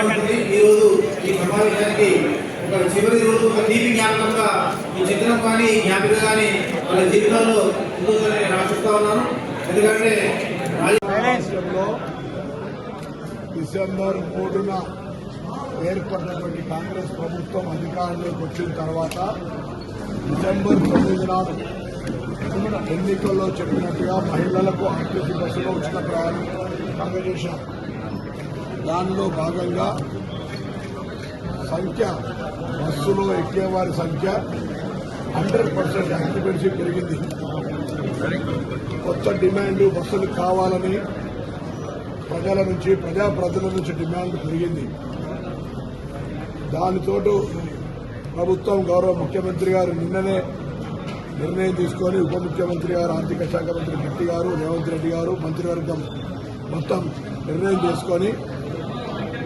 మాట్లాడుతుంది. ఈ రోజు ఈ సమావేశానికి ఒక చివరి రోజు ఒక తీపి జ్ఞాపకంగా ఈ చిత్రం కానీ జ్ఞాపిక కానీ వాళ్ళ జీవితాల్లో ఉంటుందని నేను ఆశిస్తా ఉన్నాను. ఎందుకంటే డిసెంబర్ మూడున ఏర్పడినటువంటి కాంగ్రెస్ ప్రభుత్వం అధికారంలోకి వచ్చిన తర్వాత డిసెంబర్ తొమ్మిది నాడు ఎన్నికల్లో చెప్పినట్టుగా మహిళలకు ఆర్టీసీ బస్సులో ఉచిత ప్రయాణం అందజేశాం దానిలో భాగంగా సంఖ్య బస్సులో ఎక్కేవారి సంఖ్య హండ్రెడ్ పర్సెంట్ యాక్టివేషన్ పెరిగింది. కొత్త డిమాండ్ బస్సులు కావాలని ప్రజల నుంచి ప్రజాప్రతినిధుల నుంచి డిమాండ్ పెరిగింది. దానితోటి ప్రభుత్వం గౌరవ ముఖ్యమంత్రి గారు నిన్ననే నిర్ణయం తీసుకొని ఉప ముఖ్యమంత్రి గారు ఆర్థిక శాఖ మంత్రి గట్టి గారు రేవంత్ రెడ్డి గారు మంత్రివర్గం మొత్తం నిర్ణయం చేసుకొని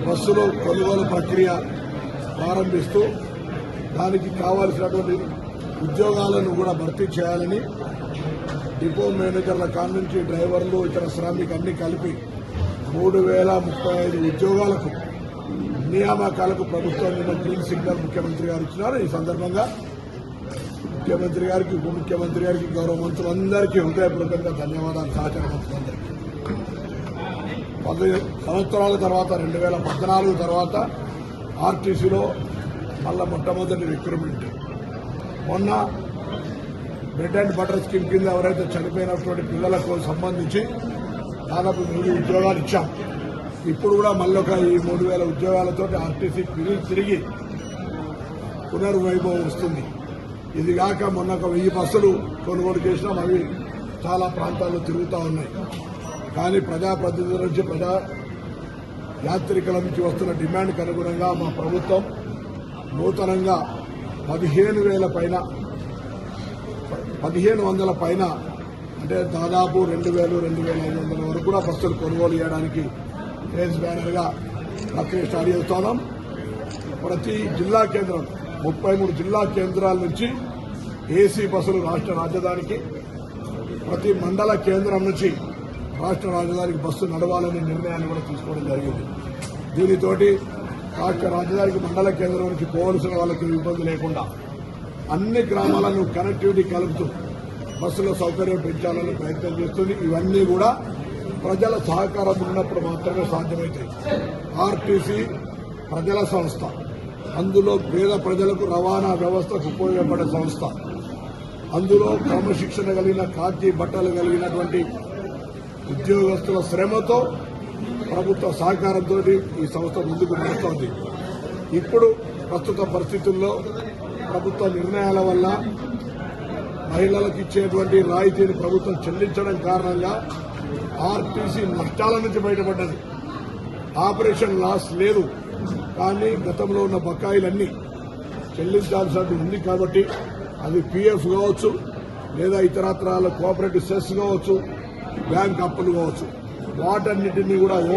బస్సులు కొనుగోలు ప్రక్రియ ప్రారంభిస్తూ దానికి కావాల్సినటువంటి ఉద్యోగాలను కూడా భర్తీ చేయాలని డిపో మేనేజర్ల కాడ నుంచి డ్రైవర్లు ఇతర శ్రామిక అన్ని కలిపి మూడు వేల ముప్పై ఐదు ఉద్యోగాలకు నియామకాలకు ప్రభుత్వం నిన్న గ్రీన్ సిగ్నల్ ముఖ్యమంత్రి గారు ఇచ్చినారు. ఈ సందర్భంగా ముఖ్యమంత్రి గారికి ఉప ముఖ్యమంత్రి గారికి గౌరవ మంత్రులందరికీ హృదయపూర్వకంగా ధన్యవాదాలు. సహచార మంత్రులందరికీ. పది సంవత్సరాల తర్వాత రెండు వేల పద్నాలుగు తర్వాత ఆర్టీసీలో మళ్ళా మొట్టమొదటి రిక్రూట్మెంట్ మొన్న బ్రెడ్ అండ్ బటర్ స్కీమ్ కింద ఎవరైతే చనిపోయినటువంటి పిల్లలకు సంబంధించి దాదాపు మూడు ఉద్యోగాలు ఇచ్చాం. ఇప్పుడు కూడా మళ్ళీ ఒక ఈ మూడు వేల ఉద్యోగాలతో ఆర్టీసీ తిరిగి తిరిగి పునర్వైభవం వస్తుంది. ఇది కాక మొన్న ఒక వెయ్యి బస్సులు కొనుగోలు చేసినాం. అవి చాలా ప్రాంతాల్లో తిరుగుతూ ఉన్నాయి. కానీ ప్రజాప్రతినిధుల నుంచి ప్రజా యాత్రికుల నుంచి వస్తున్న డిమాండ్కి అనుగుణంగా మా ప్రభుత్వం నూతనంగా పదిహేను వేల పైన పదిహేను వందల పైన అంటే దాదాపు రెండు వేలు రెండు వేల ఐదు వందల వరకు కూడా బస్సులు కొనుగోలు చేయడానికి ఫేస్ బ్యానర్గా ప్రక్రియ స్టార్ట్ చేస్తున్నాం. ప్రతి జిల్లా కేంద్రం ముప్పై మూడు జిల్లా కేంద్రాల నుంచి ఏసీ బస్సులు రాష్ట్ర రాజధానికి ప్రతి మండల కేంద్రం నుంచి రాష్ట్ర రాజధానికి బస్సు నడవాలనే నిర్ణయాన్ని కూడా తీసుకోవడం జరిగింది. దీనితోటి రాష్ట్ర రాజధానికి మండల కేంద్రం నుంచి పోవలసిన వాళ్ళకి ఇబ్బంది లేకుండా అన్ని గ్రామాలను కనెక్టివిటీ కలుపుతూ బస్సుల సౌకర్యం పెంచాలని ప్రయత్నం చేస్తుంది. ఇవన్నీ కూడా ప్రజల సహకారం ఉన్నప్పుడు మాత్రమే సాధ్యమవుతాయి. ఆర్టీసీ ప్రజల సంస్థ అందులో పేద ప్రజలకు రవాణా వ్యవస్థకు ఉపయోగపడే సంస్థ అందులో క్రమశిక్షణ కలిగిన కాకి బట్టలు కలిగినటువంటి ఉద్యోగస్తుల శ్రమతో ప్రభుత్వ సహకారంతో ఈ సంస్థ ముందుకు నడుస్తోంది. ఇప్పుడు ప్రస్తుత పరిస్థితుల్లో ప్రభుత్వ నిర్ణయాల వల్ల మహిళలకు ఇచ్చేటువంటి రాయితీని ప్రభుత్వం చెల్లించడం కారణంగా ఆర్టీసీ నష్టాల నుంచి బయటపడ్డది. ఆపరేషన్ లాస్ లేదు. కానీ గతంలో ఉన్న బకాయిలన్నీ చెల్లించాల్సినట్టు ఉంది కాబట్టి అది పీఎఫ్ కావచ్చు లేదా ఇతరత్రాల కోఆపరేటివ్ సెస్ కావచ్చు బ్యాంక్ అప్పులు కావచ్చు. వాటన్నిటినీ కూడా